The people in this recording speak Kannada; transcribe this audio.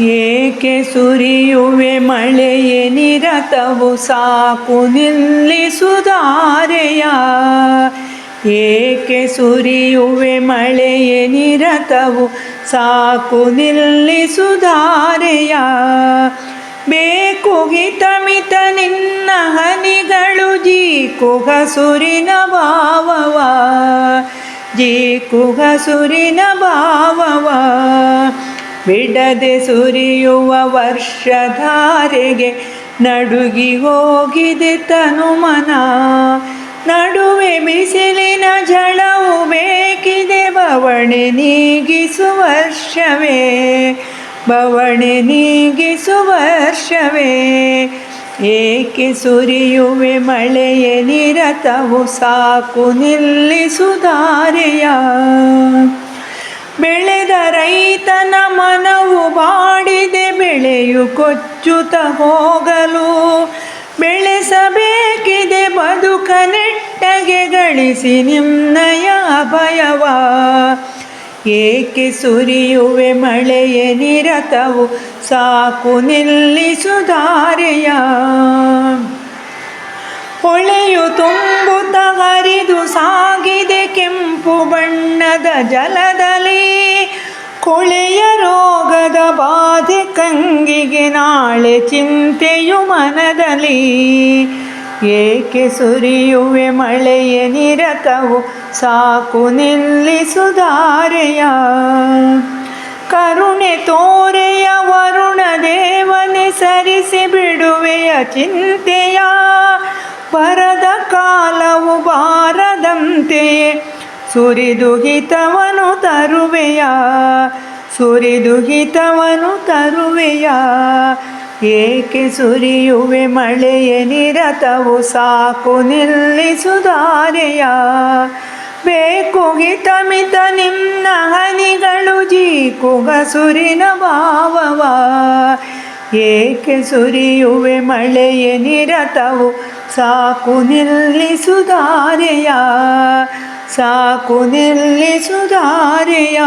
ಏಕೆ ಸುರಿಯುವೆ ಮಳೆಯೇ ನಿರತವು? ಸಾಕು ನಿಲ್ಲಿಸುದಾರೆಯ. ಏಕೆ ಸುರಿಯುವೆ ಮಳೆಯೇ ನಿರತವು? ಸಾಕು ನಿಲ್ಲಿಸುದಾರೆಯ. ಹಿತಮಿತ ನಿನ್ನ ಹನಿಗಳು ಜೀಕು ಹಸುರಿನ ಭಾವವ. ಜೀಕು ಹಸುರಿನ ಭಾವವ. ಬಿಡದೆ ಸುರಿಯುವ ವರ್ಷಧಾರೆಗೆ ನಡುಗಿ ಹೋಗಿದೆ ತನುಮನ. ನಡುವೆ ಬಿಸಿಲಿನ ಝಳವು ಬೇಕಿದೆ ಬವಣೆ ನೀಗಿಸು ವರ್ಷವೇ. ಬವಣೆ ನೀಗಿಸು ವರ್ಷವೇ. ಏಕೆ ಸುರಿಯುವೆ ಮಳೆಯ ನಿರತವು ಸಾಕು ನಿಲ್ಲಿಸುಧಾರೆಯ ಬೆಳೆದ ರೈತನ ಮನವು ಬಾಡಿದೆ, ಬೆಳೆಯು ಕೊಚ್ಚುತ ಹೋಗಲು. ಬೆಳೆಸಬೇಕಿದೆ ಬದುಕ ನೆಟ್ಟಗೆ ಗಳಿಸಿ ನಿನ್ನಯ ಅಭಯವ. ಏಕೆ ಸುರಿಯುವೆ ಮಳೆಯ ನಿರತವು, ಸಾಕು ನಿಲ್ಲಿಸುಧಾರೆಯ ಹೊಳೆಯು ತುಂಬುತ್ತ ಹರಿದು ಸಾಗಿದೆ ಕೆಂಪು ಬಣ್ಣದ ಜಲದಲ್ಲಿ. ಕೊಳೆಯ ರೋಗದ ಬಾಧೆ ಕಂಗಿಗೆ ನಾಳೆ ಚಿಂತೆಯು ಮನದಲ್ಲಿ. ಏಕೆ ಸುರಿಯುವೆ ಮಳೆಯ ನಿರತವು? ಸಾಕು ನಿಲ್ಲಿಸುದಾರೆಯ ಕರುಣೆ ತೋರೆಯ ವರುಣ ದೇವನೆ ಸರಿಸಿ ಬಿಡುವೆಯ ಚಿಂತೆಯ. ಬರದ ಕಾಲವು ಬಾರದಂತೆಯೇ ಸುರಿದು ಹಿತವನು ತರುವೆಯ ಸುರಿದು ಹಿತವನು ತರುವೆಯ. ಏಕೆ ಸುರಿಯುವೆ ಮಳೆಯ ನಿರತವು? ಸಾಕು ನಿಲ್ಲಿಸುದಾರೆಯ. ಬೇಕು ಹಿತಮಿತ ನಿನ್ನ ಹನಿಗಳು ಜೀಕು ಸುರಿನ ಭಾವವ. ಏಕೆ ಸುರಿಯುವೆ ಮಳೆಯ ನಿರತವು? ಸಾಕು ನಿಲ್ಲಿಸುಧಾರೆಯ ಸಾಕು ನಿಲ್ಲಿಸುಧಾರೆಯ